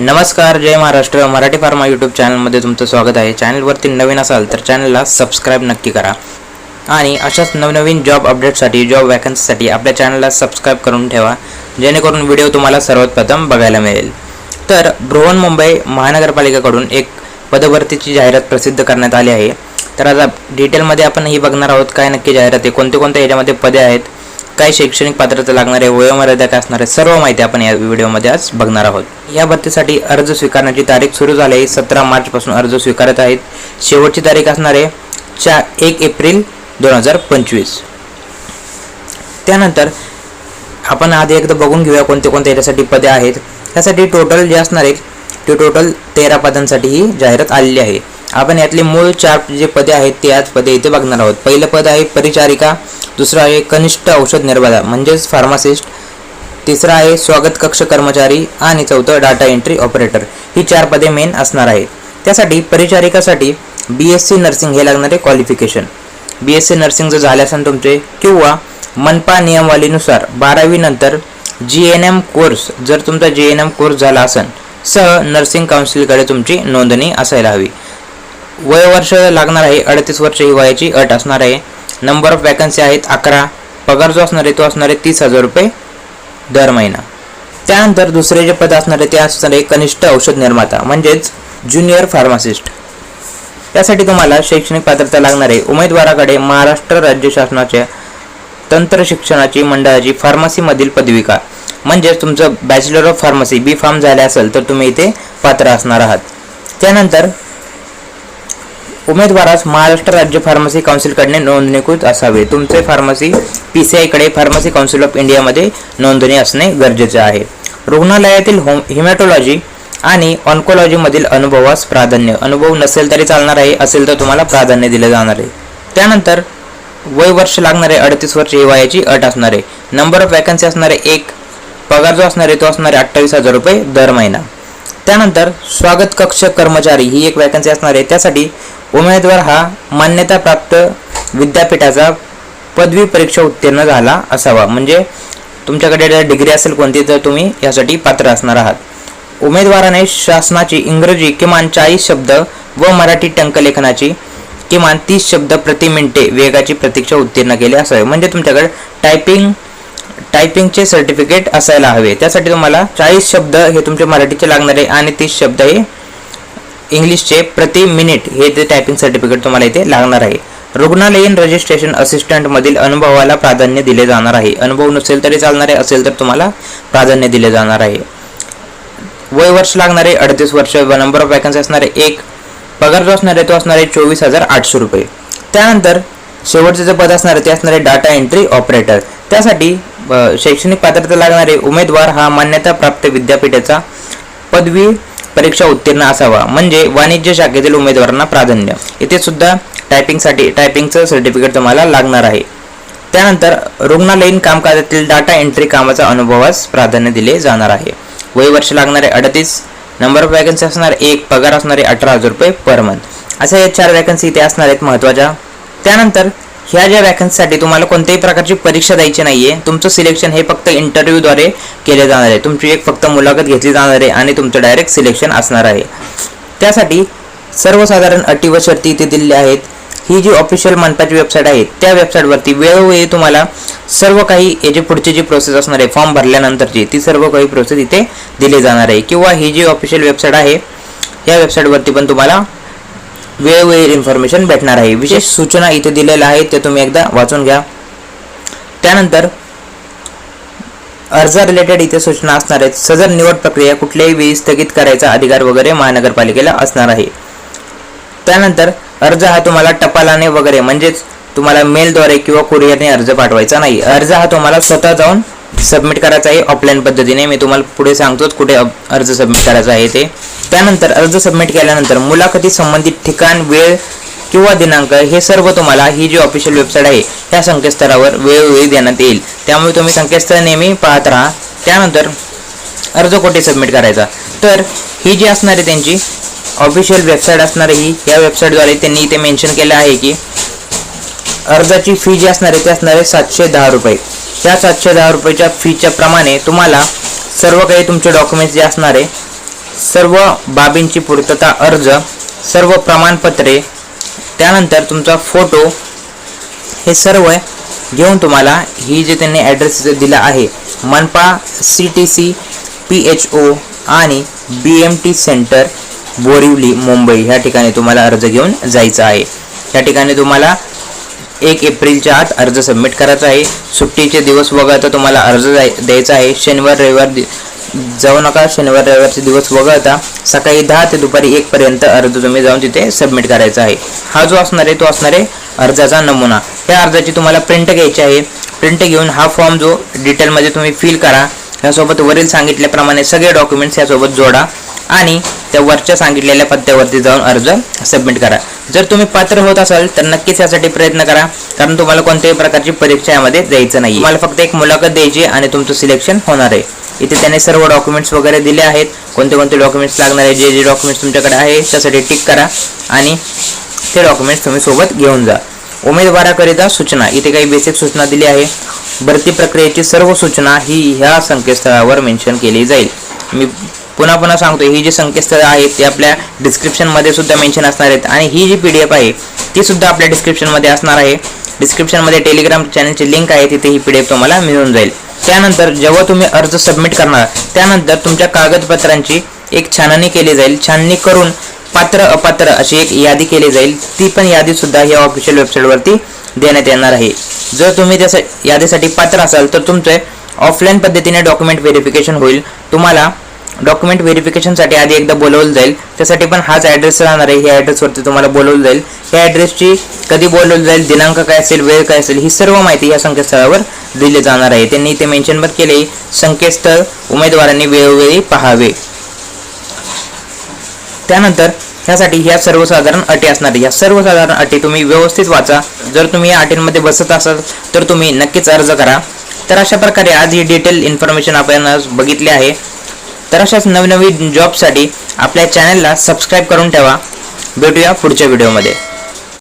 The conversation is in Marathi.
नमस्कार जय महाराष्ट्र. मराठी फार्मा यूट्यूब चॅनलमध्ये तुमचं स्वागत आहे. चॅनलवरती नवीन असाल तर चॅनलला सबस्क्राईब नक्की करा. आणि अशाच नवनवीन जॉब अपडेटसाठी जॉब वॅकन्सीसाठी आपल्या चॅनलला सबस्क्राईब करून ठेवा. जेणेकरून व्हिडिओ तुम्हाला सर्वात प्रथम बघायला मिळेल. तर बृहन मुंबई महानगरपालिकेकडून एक पदभरतीची जाहिरात प्रसिद्ध करण्यात आली आहे. तर आता डिटेलमध्ये आपण ही बघणार आहोत. काय नक्की जाहिरात आहे? कोणते कोणते याच्यामध्ये पदे आहेत? काय शैक्षणिक पात्रता लागणार आहे वयोमर्यादा काय असणार आहे सर्व माहिती आपण या व्हिडिओमध्ये आज बघणार आहोत. या भरतीसाठी अर्ज स्वीकारण्याची तारीख सुरू झाली आहे. सतरा मार्चपासून अर्ज स्वीकारत आहेत. शेवटची तारीख असणार आहे चा एक एप्रिल दोन हजार पंचवीस. त्यानंतर आपण आधी एकदा बघून घेऊया कोणते कोणते याच्यासाठी पदे आहेत. त्यासाठी टोटल जे असणार आहेत ते टोटल तेरा पदांसाठी ही जाहिरात आलेली आहे. आपण यातले मूळ चार जे पदे आहेत ते आज पदे इथे बघणार आहोत. पहिलं पद आहे परिचारिका दुसरं आहे कनिष्ठ औषध निर्माता म्हणजेच फार्मासिस्ट तिसरा आहे स्वागत कक्ष कर्मचारी आणि चौथं डाटा एंट्री ऑपरेटर ही चार पदे मेन असणार आहेत. त्यासाठी परिचारिकासाठी बी एस सी नर्सिंग हे लागणारे qualification B S C nursing जर झाले असेल तुमचे किंवा मनपा नियमावलीनुसार बारावीनंतर जी एन एम कोर्स जर तुमचा जी एन एम कोर्स झाला असेल सह नर्सिंग काउन्सिलकडे तुमची नोंदणी असायला हवी. वयवर्ष लागणार आहे अडतीस वर्ष ही वयाची अट असणार आहे. नंबर ऑफ वॅकन्सी आहेत अकरा. पगार जो असणार आहे तो असणार आहे तीस हजार रुपये दर महिना. त्यानंतर दुसरे जे पद असणार आहे ते असणार आहे कनिष्ठ औषध निर्माता म्हणजेच ज्युनियर फार्मासिस्ट त्यासाठी तुम्हाला शैक्षणिक पात्रता लागणार आहे. उमेदवाराकडे महाराष्ट्र राज्य शासनाच्या तंत्र शिक्षणाची मंडळाची फार्मसीमधील पदविका म्हणजेच तुमचं bachelor of pharmacy B pharm झाले असेल तर तुम्ही इथे पात्र असणार आहात. त्यानंतर उमेदवारास महाराष्ट्र राज्य फार्मसी काउन्सिलकडे नोंदणीकृत असावे. तुमचे फार्मसी पी सी आयकडे फार्मसी काउन्सिल ऑफ इंडियामध्ये नोंदणी असणे गरजेचे आहे. रुग्णालयातील होम हिमॅटोलॉजी आणि ऑन्कोलॉजीमधील अनुभवास प्राधान्य. अनुभव नसेल तरी चालणार आहे असेल तर तुम्हाला प्राधान्य दिले जाणार आहे. त्यानंतर वय वर्ष लागणारे अडतीस वर्ष ही वयाची अट असणारे नंबर ऑफ वॅकन्सी असणारे एक पगार जो असणार आहे तो असणारे अठ्ठावीस हजार रुपये दर महिना. त्यानंतर स्वागत कक्ष कर्मचारी ही एक वॅकन्सी असणार आहे. त्यासाठी उमेदवार हा मान्यताप्राप्त विद्यापीठाचा पदवी परीक्षा उत्तीर्ण झाला असावा. म्हणजे तुमच्याकडे जर डिग्री असेल कोणती तर तुम्ही यासाठी पात्र असणार आहात. उमेदवाराने शासनाची इंग्रजी किमान चाळीस शब्द व मराठी टंकलेखनाची किमान तीस शब्द प्रति मिनिटे वेगाची प्रतीक्षा उत्तीर्ण केली असावे. म्हणजे तुमच्याकडे टायपिंग टायपिंगचे सर्टिफिकेट असायला हवे. त्यासाठी तुम्हाला चाळीस शब्द हे तुमचे मराठीचे लागणार आहे आणि तीस शब्द हे इंग्लिशचे प्रति मिनिट हे ते टायपिंग सर्टिफिकेट तुम्हाला इथे लागणार आहे. रुग्णालयीन रजिस्ट्रेशन असिस्टंटमधील अनुभवाला प्राधान्य दिले जाणार आहे. अनुभव नसेल तरी चालणार आहे असेल तर तुम्हाला प्राधान्य दिले जाणार आहे. वय वर्ष लागणारे अडतीस वर्ष व नंबर ऑफ वॅकन्सी असणारे एक पगार जो असणार आहे तो असणार आहे चोवीस हजार आठशे रुपये. त्यानंतर शेवटचे जे पद असणार आहे ते असणारे डाटा एंट्री ऑपरेटर त्यासाठी शैक्षणिक पात्रता लागणारे उमेदवार हा मान्यता प्राप्त विद्यापीठाचा पदवी परीक्षा उत्तीर्ण असावा. म्हणजे वाणिज्य शाखेतील उमेदवारांना प्राधान्य. इथे सुद्धा टायपिंगसाठी टायपिंगचं सर्टिफिकेट तुम्हाला लागणार आहे. त्यानंतर रुग्णालयीन कामकाजातील डाटा एंट्री कामाचा अनुभवास प्राधान्य दिले जाणार आहे. वय वर्ष लागणारे अडतीस नंबर ऑफ वॅकन्सी असणार एक पगार असणारे अठरा हजार रुपये पर मंथ अशा या चार वॅकन्सी इथे असणार आहेत महत्त्वाच्या. त्यानंतर ह्या ज्या वॅकन्सीसाठी तुम्हाला कोणत्याही प्रकारची परीक्षा द्यायची नाहीये. तुमचं सिलेक्शन हे फक्त इंटरव्ह्यूद्वारे केले जाणार आहे. तुमची एक फक्त मुलाखत घेतली जाणार आहे आणि तुमचं डायरेक्ट सिलेक्शन असणार आहे. त्यासाठी सर्वसाधारण अटी व शर्ती इथे दिलेल्या आहेत. ही जी ऑफिशियल मनपाची वेबसाईट आहे त्या वेबसाईटवरती वेळोवेळी तुम्हाला सर्व काही याची पुढची जी प्रोसेस असणार आहे फॉर्म भरल्यानंतरची ती सर्व काही प्रोसेस इथे दिली जाणार आहे. किंवा ही जी ऑफिशियल वेबसाईट आहे या वेबसाईटवरती पण तुम्हाला वेळोवेळी इन्फॉर्मेशन भेटणार आहे. विशेष सूचना इथे दिलेल्या आहेत ते तुम्ही एकदा वाचून घ्या. त्यानंतर अर्ज रिलेटेड इथे सूचना असणार आहेत. सदर निवड प्रक्रिया कुठल्याही वेळी स्थगित करायचा अधिकार वगैरे महानगरपालिकेला असणार आहे. त्यानंतर अर्ज हा तुम्हाला टपालाने वगैरे म्हणजेच तुम्हाला मेलद्वारे किंवा कुरिअरने अर्ज पाठवायचा नाही. अर्ज हा तुम्हाला स्वतः जाऊन सबमिट करायचा आहे ऑफलाईन पद्धतीने. मी तुम्हाला पुढे सांगतोच कुठे अर्ज सबमिट करायचा आहे ते. त्यानंतर अर्ज सबमिट केल्यानंतर मुलाखती संबंधित ठिकाण वेळ किंवा दिनांक हे सर्व तुम्हाला ही जी ऑफिशियल वेबसाईट आहे त्या संकेतस्थळावर वेळोवेळी देण्यात येईल. त्यामुळे तुम्ही संकेतस्थळ नेहमी पाहत राहा. त्यानंतर अर्ज कुठे सबमिट करायचा? तर ही जी असणार आहे त्यांची ऑफिशियल वेबसाईट असणार ही. या वेबसाईटद्वारे त्यांनी इथे मेन्शन केलं आहे की अर्जाची फी जी असणार आहे ती असणार आहे सातशे दहा रुपये. त्या सातशे दहा रुपयाच्या फीच्या प्रमाणे तुम्हाला सर्व काही तुमचे डॉक्युमेंट्स जे असणार आहे सर्व बाबींची पूर्तता अर्ज सर्व प्रमाणपत्रे त्यानंतर तुमचा फोटो हे सर्व घेऊन तुम्हाला ही जे त्यांनी ॲड्रेस दिला आहे मनपा C T C P H O आणि B M T centre Borivali Mumbai ह्या ठिकाणी तुम्हाला अर्ज घेऊन जायचं आहे. या ठिकाणी तुम्हाला एक एप्रिलच्या आत अर्ज सबमिट करायचा आहे. सुट्टीचे दिवस वगळता तुम्हाला अर्ज द्यायचा आहे. शनिवार रविवार दि- जाऊ नका. शनिवार रविवारचे दिवस वगळता सकाळी दहा ते दुपारी एकपर्यंत अर्ज तुम्ही जाऊन तिथे सबमिट करायचा आहे. हा जो असणार आहे तो असणार आहे अर्जाचा नमुना. या अर्जाची तुम्हाला प्रिंट घ्यायची आहे. प्रिंट घेऊन हा फॉर्म जो डिटेलमध्ये तुम्ही फिल करा. यासोबत वरील सांगितल्याप्रमाणे सगळे डॉक्युमेंट्स यासोबत जोडा. आणि त्या वरच्या सांगितलेल्या पत्त्यावरती जाऊन अर्ज सबमिट करा. जर तुम्ही पात्र होत असाल तर नक्कीच यासाठी प्रयत्न करा कारण तुम्हाला कोणत्याही प्रकारची परीक्षा यामध्ये द्यायचं नाही तुम्हाला फक्त एक मुलाखत द्यायची आणि तुमचं सिलेक्शन होणार आहे. इथे त्याने सर्व डॉक्युमेंट्स वगैरे दिले आहेत. कोणते कोणते डॉक्युमेंट्स लागणार आहे जे जे डॉक्युमेंट्स तुमच्याकडे आहे त्यासाठी टिक करा आणि ते डॉक्युमेंट्स तुम्ही सोबत घेऊन जा. उमेदवाराकरिता सूचना. इथे काही बेसिक सूचना दिली आहे. भरती प्रक्रियेची सर्व सूचना ही ह्या संकेतस्थळावर मेन्शन केली जाईल. मी पुन्हा पुन्हा सांगतो ही जी संकेतस्थळं आहेत ती आपल्या डिस्क्रिप्शनमध्ये सुद्धा मेन्शन असणार आहेत. आणि ही जी पी डी एफ आहे ती सुद्धा आपल्या डिस्क्रिप्शनमध्ये असणार आहे. डिस्क्रिप्शनमध्ये टेलिग्राम चॅनलची लिंक आहे तिथे ही पी डी एफ तुम्हाला मिळून जाईल. त्यानंतर जेव्हा तुम्ही अर्ज सबमिट करणार त्यानंतर तुमच्या कागदपत्रांची एक छाननी केली जाईल. छाननी करून पात्र अपात्र अशी एक यादी केली जाईल. ती पण यादी सुद्धा या ऑफिशियल वेबसाईटवरती देण्यात येणार आहे. जर तुम्ही त्या यादीसाठी पात्र असाल तर तुमचे ऑफलाईन पद्धतीने डॉक्युमेंट व्हेरिफिकेशन होईल. तुम्हाला डॉक्युमेंट व्हेरिफिकेशनसाठी आधी एकदा बोलवलं जाईल. त्यासाठी पण हाच ॲड्रेस राहणार आहे. ह्या ॲड्रेसवरती तुम्हाला बोलवलं जाईल. ह्या ॲड्रेसची कधी बोलवलं जाईल दिनांक काय असेल वेळ काय असेल ही सर्व माहिती या संकेतस्थळावर दिली जाणार आहे. त्यांनी इथे मेन्शन पण केले संकेतस्थळ उमेदवारांनी वेळोवेळी पाहावे. त्यानंतर ह्यासाठी ह्या सर्वसाधारण अटी असणार आहे. या सर्वसाधारण अटी तुम्ही व्यवस्थित वाचा. जर तुम्ही या अटींमध्ये बसत असाल तर तुम्ही नक्कीच अर्ज करा. तर अशा प्रकारे आज ही डिटेल इन्फॉर्मेशन आपण बघितले बघितली आहे. तर अशाच नवनवीन जॉबसाठी आपल्या चॅनलला सबस्क्राईब करून ठेवा. भेटूया पुढच्या व्हिडिओमध्ये